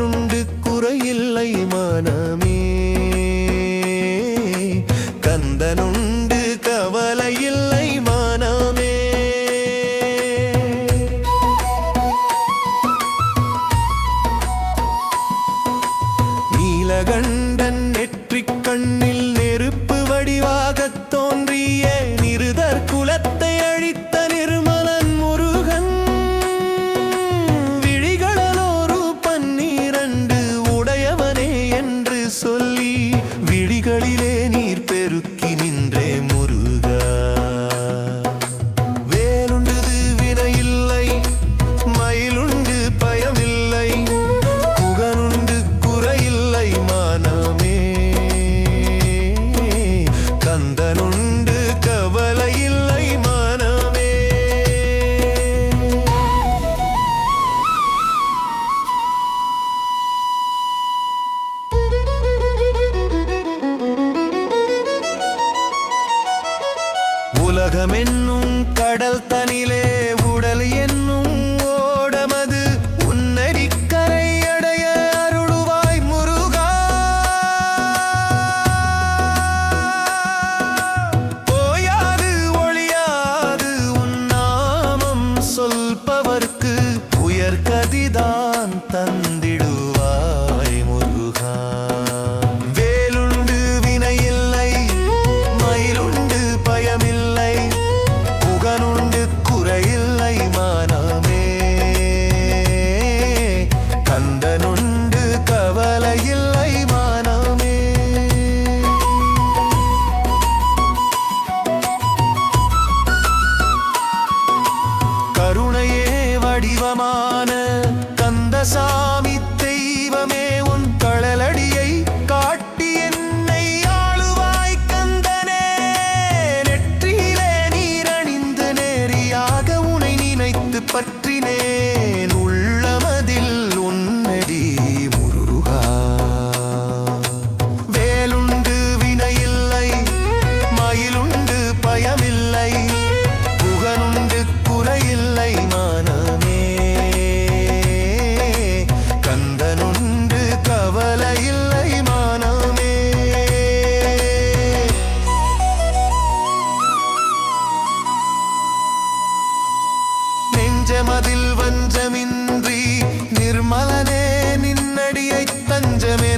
பயனுண்டு குறையில்லை மனமே. கந்தனுண்டு கவலையில்லை மனமே. நீலகண்டன் நெற்றிக் கண்ணே உலகமென்னும் தஞ்சமென